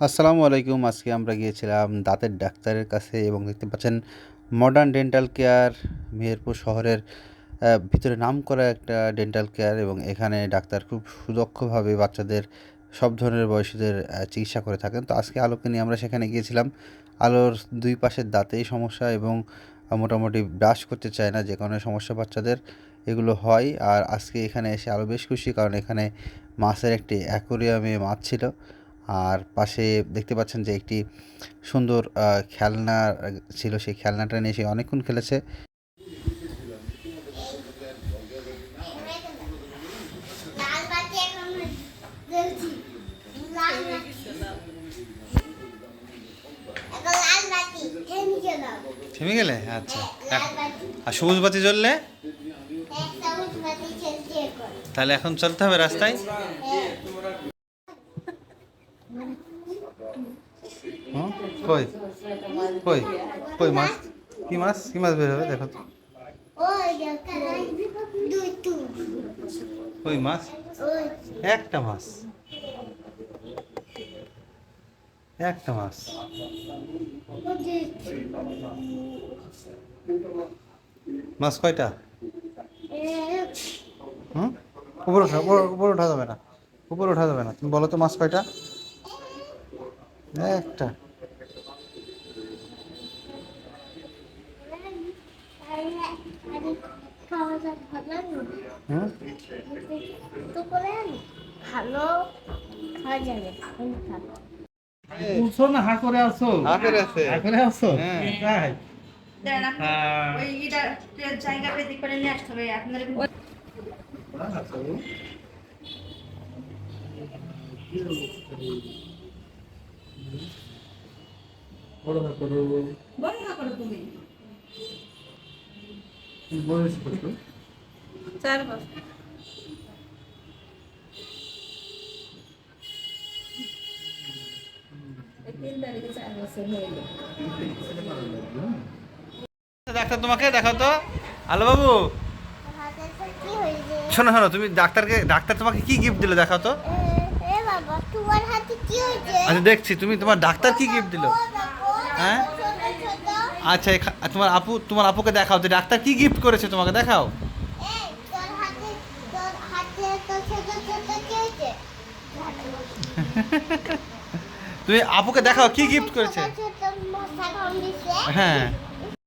আসসালামু আলাইকুম। আজকে আমরা গিয়েছিলাম দাঁতের ডাক্তারের কাছে এবং দেখতে পাচ্ছেন মডার্ন ডেন্টাল কেয়ার মেহেরপুর শহরের ভিতরে নাম করা একটা ডেন্টাল কেয়ার এবং এখানে ডাক্তার খুব সুদক্ষভাবে বাচ্চাদের, সব ধরনের বয়সীদের চিকিৎসা করে থাকেন। তো আজকে আলোকে নিয়ে আমরা সেখানে গিয়েছিলাম। আলোর দুই পাশের দাঁতেই সমস্যা এবং মোটামুটি ব্রাশ করতে চায় না, যে কারণে সমস্যা বাচ্চাদের এগুলো হয়। আর আজকে এখানে এসে আরও বেশ খুশি, কারণ এখানে মাছের একটি অ্যাকোরিয়ামে মাছ ছিল। আর পাশে দেখতে পাচ্ছেন যে একটি সুন্দর খেলনা ছিল। সেই খেলনাটা নিয়ে সে অনেকক্ষণ খেলেছে। থেমে গেলে? আচ্ছা। আর সবুজ বাতি জ্বললে? তাহলে এখন চলতে হবে রাস্তায়? কই? কই? কই মাছ? কি মাছ? কি মাছ বের হবে? দেখো তো। কই মাছ? একটা মাছ। একটা মাছ। মাছ কয়টা? হুম? উপরে ওঠা উপরে ওঠা যাবে না। উপরে ওঠা যাবে না। তুমি বলো তো মাছ কয়টা? একটা। ভালো করে না হা করে আছো? আছে। হা করে আছো? হ্যাঁ। তাই? হ্যাঁ। ওই এটা জায়গা পেতে করে নিয়ে আসতে হবে আপনার ডাক্তার তোমাকে দেখাও তো। আলো বাবু। শোনো শোনো, তুমি ডাক্তারকে ডাক্তার তোমাকে কি গিফট দিল দেখাও তো। বাবা, তোমার হাতে আচ্ছা দেখছি। তুমি তোমার ডাক্তার কি গিফট দিল? হ্যাঁ? আচ্ছা তোমার আপু তোমার আপুকে দেখাও। যে ডাক্তার কি গিফট করেছে তোমাকে? দেখাও। তুমি আপুকে দেখাও কি গিফট করেছে? হ্যাঁ।